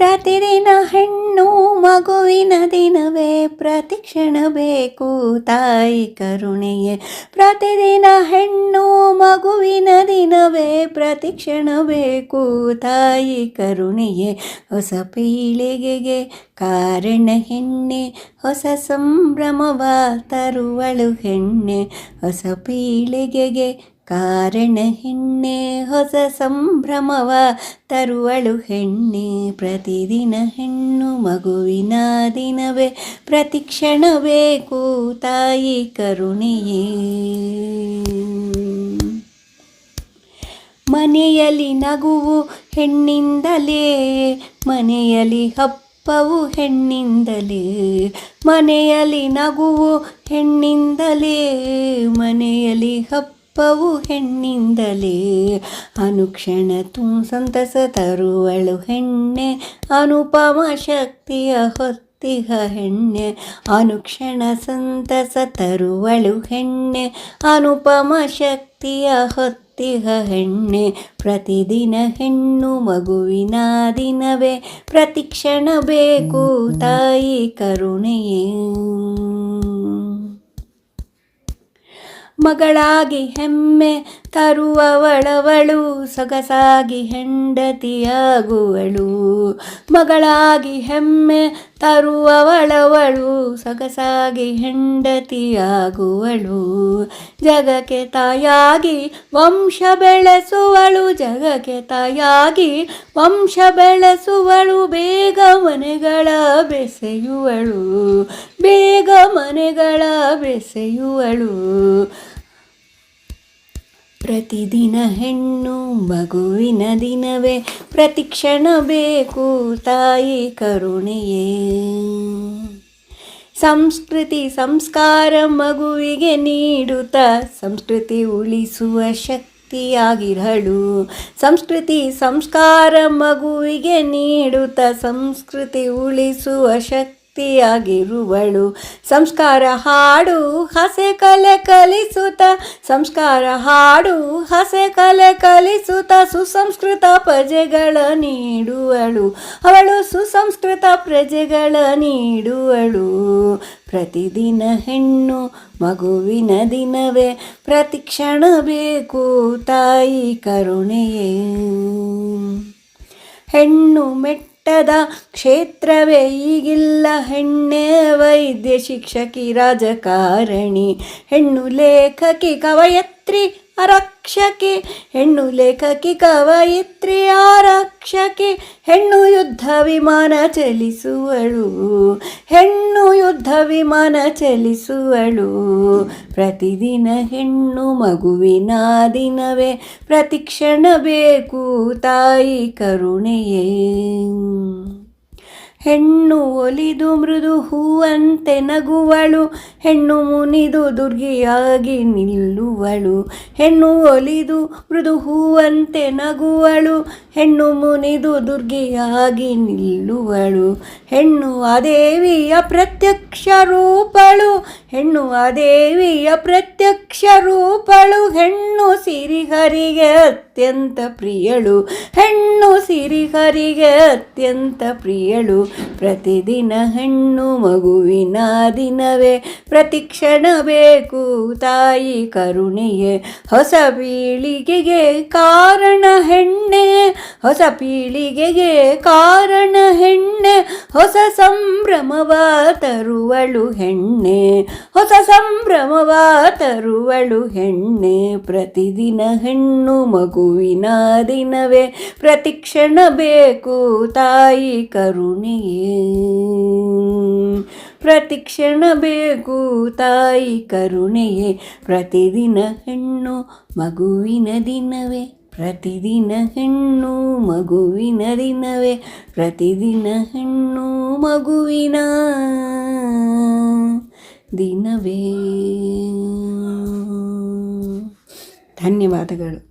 ಪ್ರತಿದಿನ ಹೆಣ್ಣು ಮಗುವಿನ ದಿನವೇ ಪ್ರತಿಕ್ಷಣ ಬೇಕು ತಾಯಿ ಕರುಣೆಯೇ. ಪ್ರತಿದಿನ ಹೆಣ್ಣು ಮಗುವಿನ ದಿನವೇ ಪ್ರತಿಕ್ಷಣ ಬೇಕು ತಾಯಿ ಕರುಣೆಯೇ. ಹೊಸ ಪೀಳಿಗೆಗೆ ಕಾರಣ ಹೆಣ್ಣೆ, ಹೊಸ ಸಂಭ್ರಮವ ತರುವಳು ಹೆಣ್ಣೆ. ಹೊಸ ಪೀಳಿಗೆಗೆ ಕಾರಣ ಹೆಣ್ಣೆ ಹೊಸ ಸಂಭ್ರಮವ ತರುವಳು ಹೆಣ್ಣೆ. ಪ್ರತಿದಿನ ಹೆಣ್ಣು ಮಗುವಿನ ದಿನವೇ, ಪ್ರತಿಕ್ಷಣವೇ ಕೂತಾಯಿ ತಾಯಿ ಕರುಣೆಯೇ. ಮನೆಯಲ್ಲಿ ನಗುವು ಹೆಣ್ಣಿಂದಲೇ, ಮನೆಯಲ್ಲಿ ಹಬ್ಬವು ಹೆಣ್ಣಿಂದಲೇ. ಮನೆಯಲ್ಲಿ ನಗುವು ಹೆಣ್ಣಿಂದಲೇ, ಮನೆಯಲ್ಲಿ ಹಬ್ಬವು ಹೆಣ್ಣಿಂದಲೇ. ಅನುಕ್ಷಣ ತು ಸಂತಸ ತರುವಳು ಹೆಣ್ಣೆ. ಅನುಪಮ ಶಕ್ತಿಯ ಹೊತ್ತಿಹ ಹೆಣ್ಣೆ. ಅನುಕ್ಷಣ ಸಂತಸ ತರುವಳು ಹೆಣ್ಣೆ. ಅನುಪಮ ಶಕ್ತಿಯ ಹೊತ್ತಿಗ ಹೆಣ್ಣೆ. ಪ್ರತಿದಿನ ಹೆಣ್ಣು ಮಗುವಿನ ದಿನವೇ. ಪ್ರತಿಕ್ಷಣ ಬೇಕು ತಾಯಿ ಕರುಣೆಯೇ. ಮಗಳಾಗಿ ಹೆಮ್ಮೆ ತರುವವಳವಳು, ಸೊಗಸಾಗಿ ಹೆಂಡತಿಯಾಗುವಳು. ಮಗಳಾಗಿ ಹೆಮ್ಮೆ ತರುವವಳವಳು, ಸೊಗಸಾಗಿ ಹೆಂಡತಿಯಾಗುವಳು. ಜಗಕ್ಕೆ ತಾಯಾಗಿ ವಂಶ ಬೆಳೆಸುವಳು, ಜಗಕ್ಕೆ ತಾಯಾಗಿ ವಂಶ ಬೆಳೆಸುವಳು, ಬೇಗ ಮನೆಗಳ ಬೆಸೆಯುವಳು. ಬೇಗ ಮನೆಗಳ ಬೆಸೆಯುವಳು. ಪ್ರತಿದಿನ ಹೆಣ್ಣು ಮಗುವಿನ ದಿನವೇ. ಪ್ರತಿಕ್ಷಣ ಬೇಕು ತಾಯಿ ಕರುಣೆಯೇ. ಸಂಸ್ಕೃತಿ ಸಂಸ್ಕಾರ ಮಗುವಿಗೆ ನೀಡುತ್ತ. ಸಂಸ್ಕೃತಿ ಉಳಿಸುವ ಶಕ್ತಿಯಾಗಿರಳು ಸಂಸ್ಕೃತಿ ಸಂಸ್ಕಾರ ಮಗುವಿಗೆ ನೀಡುತ್ತಾ. ಸಂಸ್ಕೃತಿ ಉಳಿಸುವ ಶಕ್ತಿ ಶಕ್ತಿಯಾಗಿರುವಳು. ಸಂಸ್ಕಾರ ಹಾಡು ಹಸೆ ಕಲೆ ಕಲಿಸುತ್ತ, ಸಂಸ್ಕಾರ ಹಾಡು ಹಸೆ ಕಲೆ ಕಲಿಸುತ್ತ ಸುಸಂಸ್ಕೃತ ಪ್ರಜೆಗಳ ನೀಡುವಳು. ಅವಳು ಸುಸಂಸ್ಕೃತ ಪ್ರಜೆಗಳ ನೀಡುವಳು. ಪ್ರತಿದಿನ ಹೆಣ್ಣು ಮಗುವಿನ ದಿನವೇ ಪ್ರತಿಕ್ಷಣ ಬೇಕು ತಾಯಿ ಕರುಣೆಯೇ. ಹೆಣ್ಣು ಮೆಟ್ಟದ ಕ್ಷೇತ್ರವೇ ಈಗಿಲ್ಲ ಹೆಣ್ಣೆ ವೈದ್ಯ ಶಿಕ್ಷಕಿ ರಾಜಕಾರಣಿ. ಹೆಣ್ಣು ಲೇಖಕಿ ಕವಯತ್ರಿ ಆರಕ್ಷಕಿ ಹೆಣ್ಣು ಲೇಖಕಿ ಕವಯಿತ್ರಿ ಆರಕ್ಷಕಿ ಹೆಣ್ಣು ಯುದ್ಧ ವಿಮಾನ ಚಲಿಸುವಳು. ಹೆಣ್ಣು ಯುದ್ಧ ವಿಮಾನ ಚಲಿಸುವಳು. ಪ್ರತಿದಿನ ಹೆಣ್ಣು ಮಗುವಿನ ದಿನವೇ. ಪ್ರತಿಕ್ಷಣ ಬೇಕು ತಾಯಿ ಕರುಣೆಯೇ. ಹೆಣ್ಣು ಒಲಿದು ಮೃದು ಹೂವಂತೆ ನಗುವಳು, ಹೆಣ್ಣು ಮುನಿದು ದುರ್ಗಿಯಾಗಿ ನಿಲ್ಲುವಳು. ಹೆಣ್ಣು ಒಲಿದು ಮೃದು ಹೂವಂತೆ ನಗುವಳು, ಹೆಣ್ಣು ಮುನಿದು ದುರ್ಗಿಯಾಗಿ ನಿಲ್ಲುವಳು. ಹೆಣ್ಣು ಆ ದೇವಿಯ ಪ್ರತ್ಯಕ್ಷ ರೂಪಳು ಹೆಣ್ಣು ದೇವಿಯ ಪ್ರತ್ಯಕ್ಷ ರೂಪಳು ಹೆಣ್ಣು ಸಿರಿಹರಿಗೆ ಅತ್ಯಂತ ಪ್ರಿಯಳು. ಹೆಣ್ಣು ಸಿರಿಹರಿಗೆ ಅತ್ಯಂತ ಪ್ರಿಯಳು. ಪ್ರತಿದಿನ ಹೆಣ್ಣು ಮಗುವಿನ ದಿನವೇ ಪ್ರತಿಕ್ಷಣ ಬೇಕು ತಾಯಿ ಕರುಣೆಯೇ. ಹೊಸ ಪೀಳಿಗೆಗೆ ಕಾರಣ ಹೆಣ್ಣೆ. ಹೊಸ ಪೀಳಿಗೆಗೆ ಕಾರಣ ಹೆಣ್ಣೆ. ಹೊಸ ಸಂಭ್ರಮವ ತರುವಳು ಹೆಣ್ಣೆ. ಹೊಸ ಸಂಭ್ರಮವ ತರುವಳು ಹೆಣ್ಣೆ. ಪ್ರತಿದಿನ ಹೆಣ್ಣು ಮಗುವಿನ ದಿನವೇ. ಪ್ರತಿಕ್ಷಣ ಬೇಕು ತಾಯಿ ಕರುಣೆಯೇ. ಪ್ರತಿಕ್ಷಣ ಬೇಕು ತಾಯಿ ಕರುಣೆಯೇ. ಪ್ರತಿದಿನ ಹೆಣ್ಣು ಮಗುವಿನ ದಿನವೇ. ಪ್ರತಿದಿನ ಹೆಣ್ಣು ಮಗುವಿನ ದಿನವೇ. ಪ್ರತಿದಿನ ಹೆಣ್ಣು ಮಗುವಿನ ದಿನವೇ. ಧನ್ಯವಾದಗಳು.